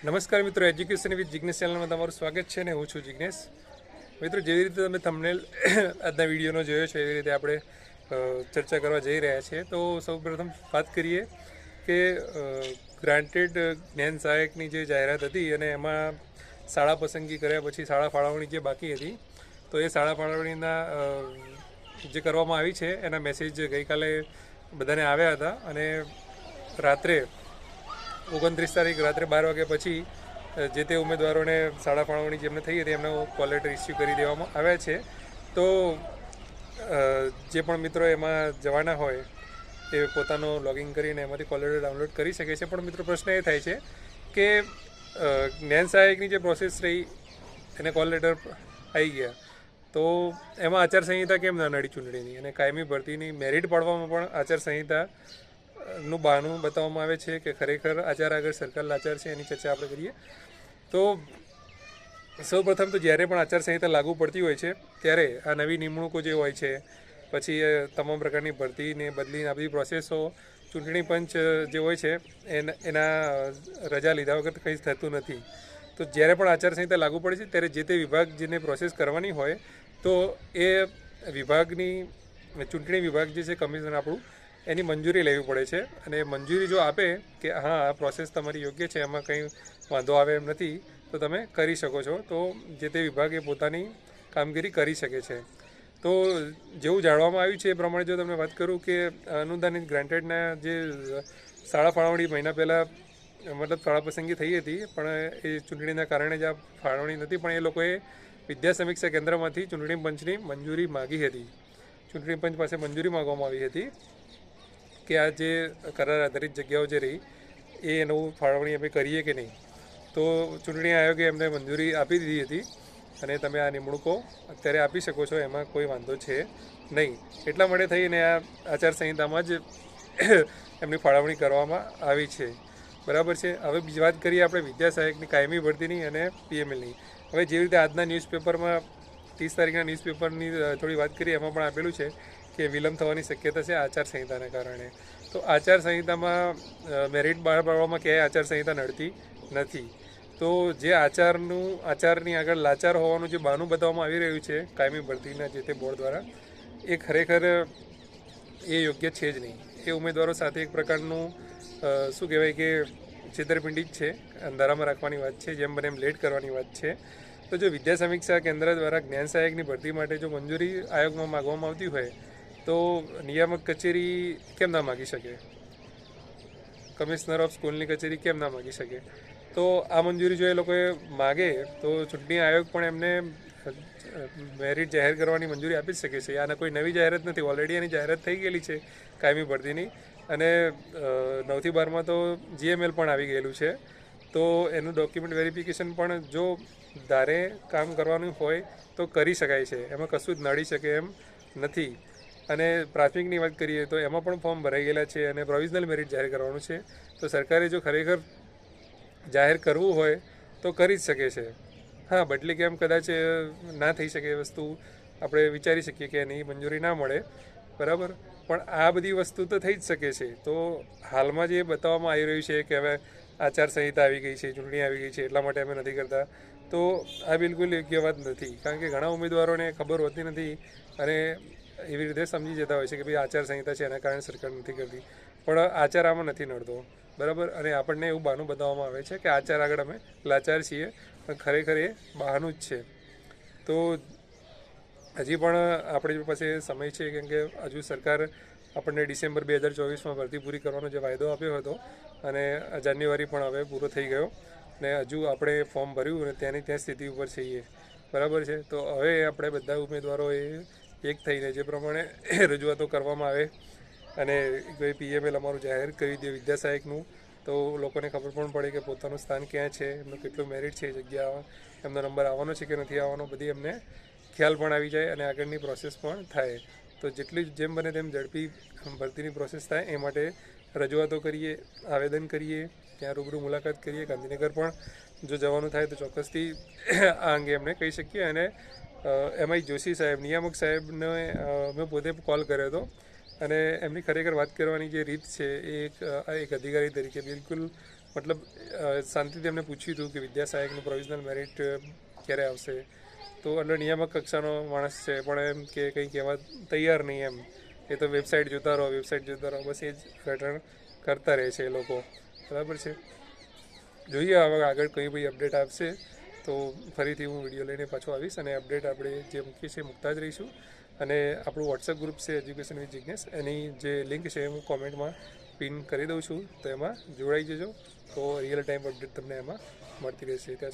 નમસ્કાર મિત્રો education with Jignesh ચેનલમાં તમારું સ્વાગત છે અને હું છું જિગ્નેશ મિત્રો, જેવી રીતે તમે તમને આજના વિડીયોનો જોયો છે, એવી રીતે આપણે ચર્ચા કરવા જઈ રહ્યા છીએ. તો સૌપ્રથમ વાત કરીએ કે ગ્રાન્ટેડ જ્ઞાન સહાયકની જે જાહેરાત હતી અને એમાં શાળા પસંદગી કર્યા પછી શાળા ફાળવણી જે બાકી હતી, તો એ શાળા ફાળવણીના જે કરવામાં આવી છે, એના મેસેજ ગઈકાલે બધાને આવ્યા હતા અને રાત્રે ઓગણત્રીસ તારીખ રાત્રે બાર વાગ્યા પછી જે તે ઉમેદવારોને શાળા ફાળવણી જેમને થઈ હતી, એમને કોલ લેટર ઇસ્યુ કરી દેવામાં આવ્યા છે. તો જે પણ મિત્રો એમાં જવાના હોય એ પોતાનો લોગિન કરીને એમાંથી કોલ લેટર ડાઉનલોડ કરી શકે છે. પણ મિત્રો પ્રશ્ન એ થાય છે કે જ્ઞાન સહાયકની જે પ્રોસેસ રહી, એને કોલ લેટર આવી ગયા. તો એમાં આચારસંહિતા કેમ ના નડી ચૂંટણીની? અને કાયમી ભરતીની મેરિટ પાડવામાં પણ આચારસંહિતા નું બહાનું બતાવવામાં આવે છે કે ખરેખર આચાર આગળ સરકાર લાચાર છે એની ચર્ચા આપણે કરીએ. તો સૌપ્રથમ તો જ્યારે પણ આચારસંહિતા લાગુ પડતી હોય છે, ત્યારે આ નવી નિમણૂકો જે હોય છે, પછી તમામ પ્રકારની ભરતીને બદલી આ બધી પ્રોસેસો ચૂંટણી પંચ જે હોય છે, એના એના રજા લીધા વગર કંઈ થતું નથી. તો જ્યારે પણ આચારસંહિતા લાગુ પડે છે, ત્યારે જે તે વિભાગ જેને પ્રોસેસ કરવાની હોય, તો એ વિભાગની, ચૂંટણી વિભાગ જે છે કમિશન આપણું એની મંજૂરી લેવી પડે છે. અને મંજૂરી જો આપે કે હા, આ પ્રોસેસ તમારી યોગ્ય છે એમાં કંઈ વાંધો આવે એમ નથી, તો તમે કરી શકો છો. તો જે તે વિભાગ પોતાની કામગીરી કરી શકે છે. તો જેવું જાણવામાં આવ્યું છે એ પ્રમાણે જો તમને વાત કરું કે અનુદાનિત ગ્રાન્ટેડના જે શાળા ફાળવણી મહિના પહેલાં, મતલબ શાળા પસંદગી થઈ હતી, પણ એ ચૂંટણીના કારણે જ આ ફાળવણી નથી, પણ એ લોકોએ વિદ્યા સમીક્ષા કેન્દ્રમાંથી ચૂંટણી પંચની મંજૂરી માગી હતી. ચૂંટણી પંચ પાસે મંજૂરી માગવામાં આવી હતી. કે આ જે કરાર આધારિત જગ્યાઓ જે રહી, એ એનું ફાળવણી અમે કરીએ કે નહીં? તો ચૂંટણી આયોગે એમને મંજૂરી આપી દીધી હતી અને તમે આ નિમણૂકો અત્યારે આપી શકો છો, એમાં કોઈ વાંધો છે નહીં. એટલા માટે થઈને આ આચારસંહિતામાં જ એમની ફાળવણી કરવામાં આવી છે. બરાબર છે? હવે બીજી વાત કરીએ આપણે વિદ્યા સહાયકની, કાયમી ભરતીની અને પીએમએલની. હવે જેવી રીતે આજના ન્યૂઝપેપરમાં, ત્રીસ તારીખના ન્યૂઝપેપરની થોડી વાત કરીએ, એમાં પણ આપેલું છે કે વિલંબ થવાની શક્યતા છે આચારસંહિતાને કારણે. તો આચારસંહિતામાં મેરિટ બહાર પાડવામાં ક્યાંય આચારસંહિતા નડતી નથી. તો જે આચારનું, આચારની આગળ લાચાર હોવાનું જે બહાનું બતાવવામાં આવી રહ્યું છે, કાયમી ભરતીના જે તે બોર્ડ દ્વારા, એ ખરેખર, એ યોગ્ય છે જ નહીં. એ ઉમેદવારો સાથે એક પ્રકારનું શું કહેવાય કે, છેતરપિંડી જ છે. અંધારામાં રાખવાની વાત છે, જેમ બને એમ લેટ કરવાની વાત છે. તો જો વિદ્યા સમીક્ષા કેન્દ્ર દ્વારા જ્ઞાન સહાયકની ભરતી માટે જો મંજૂરી આયોગમાં માગવામાં આવતી હોય તો નિયામક કચેરી કેમ ના માગી શકે? કમિશનર ઓફ સ્કૂલની કચેરી કેમ ના માગી શકે? તો આ મંજૂરી જો એ લોકોએ માગે, તો ચૂંટણી આયોગ પણ એમને મેરિટ જાહેર કરવાની મંજૂરી આપી જ શકે છે. આના કોઈ નવી જાહેરાત નથી. ઓલરેડી એની જાહેરાત થઈ ગયેલી છે કાયમી ભરતીની. અને નવથી બારમાં તો જીએમએલ પણ આવી ગયેલું છે. તો એનું ડોક્યુમેન્ટ વેરિફિકેશન પણ જો ધારે કામ કરવાનું હોય તો કરી શકાય છે. એમાં કશું જ નડી શકે એમ નથી. અને પ્રાથમિકની વાત કરીએ તો એમાં પણ ફોર્મ ભરાઈ ગયેલા છે અને પ્રોવિઝનલ મેરિટ જાહેર કરવાનું છે. તો સરકારે જો ખરેખર જાહેર કરવું હોય તો કરી જ શકે છે. હા, બદલી કેમ કદાચ ના થઈ શકે વસ્તુ આપણે વિચારી શકીએ કે એની મંજૂરી ના મળે. બરાબર? પણ આ બધી વસ્તુ તો થઈ જ શકે છે. તો હાલમાં જે બતાવવામાં આવી રહ્યું છે કે હવે આચારસંહિતા આવી ગઈ છે, ચૂંટણી આવી ગઈ છે, એટલા માટે અમે નથી કરતા. તો આ બિલકુલ યોગ્ય વાત નથી. કારણ કે ઘણા ઉમેદવારોને ખબર હોતી નથી અને એવી રીતે સમજી જતા હોય છે કે ભાઈ આચારસંહિતા છે, એના કારણે સરકાર નથી કરતી. પણ આચાર આમાં નથી નડતો. બરાબર? અને આપણને એવું બહાનું બતાવવામાં આવે છે કે આચાર આગળ અમે લાચાર છીએ, પણ ખરેખર એ બહાનું જ છે. તો હજી પણ આપણી પાસે સમય છે કેમ કે હજુ સરકાર આપણને ડિસેમ્બર બે હજાર ચોવીસમાં ભરતી પૂરી કરવાનો જે વાયદો આપ્યો હતો અને જાન્યુઆરી પણ હવે પૂરો થઈ ગયો ને હજુ આપણે ફોર્મ ભર્યું અને ત્યાંની ત્યાં સ્થિતિ ઉપર છીએ. બરાબર છે? તો હવે આપણે બધા ઉમેદવારોએ એક થઈને જે પ્રમાણે રજૂઆતો કરવામાં આવે અને કોઈ પીએમએલ અમારું જાહેર કરી દે વિદ્યા સહાયકનું તો લોકોને ખબર પણ પડે કે પોતાનું સ્થાન ક્યાં છે, એમનું કેટલું મેરિટ છે જગ્યા, એમનો નંબર આવવાનો છે કે નથી આવવાનો, બધી એમને ખ્યાલ પણ આવી જાય અને આગળની પ્રોસેસ પણ થાય. તો જેટલી જેમ બને તેમ ઝડપી ભરતીની પ્રોસેસ થાય, એ માટે રજૂઆતો કરીએ, આવેદન કરીએ, ત્યાં રૂબરૂ મુલાકાત કરીએ, ગાંધીનગર પણ જો જવાનું થાય તો ચોક્કસથી આ અંગે એમને કહી શકીએ અને એમઆઈ જોશી સાહેબ, નિયામક સાહેબને મેં પોતે કોલ કર્યો હતો. અને એમની ખરેખર વાત કરવાની જે રીત છે એ એક એક અધિકારી તરીકે બિલકુલ, મતલબ શાંતિથી એમને પૂછ્યું હતું કે વિદ્યા સહાયકનું પ્રોવિઝનલ મેરિટ ક્યારે આવશે. તો એટલે નિયામક કક્ષાનો માણસ છે, પણ એમ કે કંઈ કહેવા તૈયાર નહીં એમ. એ તો વેબસાઇટ જોતા રહો વેબસાઇટ જોતા રહો, બસ એ જ પેટર્ન કરતા રહે છે એ લોકો. બરાબર છે? જોઈએ, હવે આગળ કઈ ભાઈ અપડેટ આપશે તો ફરીથી હું વીડિયો લઈને પાછો આવીશ અને અપડેટ આપણે જે મૂકીએ છીએ, મૂકતા જ રહીશું. અને આપણું વોટ્સએપ ગ્રુપ છે એજ્યુકેશન વિથ જિજ્ઞેસ એની જે લિંક છે, હું કોમેન્ટમાં પિન કરી દઉં છું, તો એમાં જોડાઈ જજો. તો રિયલ ટાઈમ અપડેટ તમને એમાં મળતી રહેશે. ત્યાં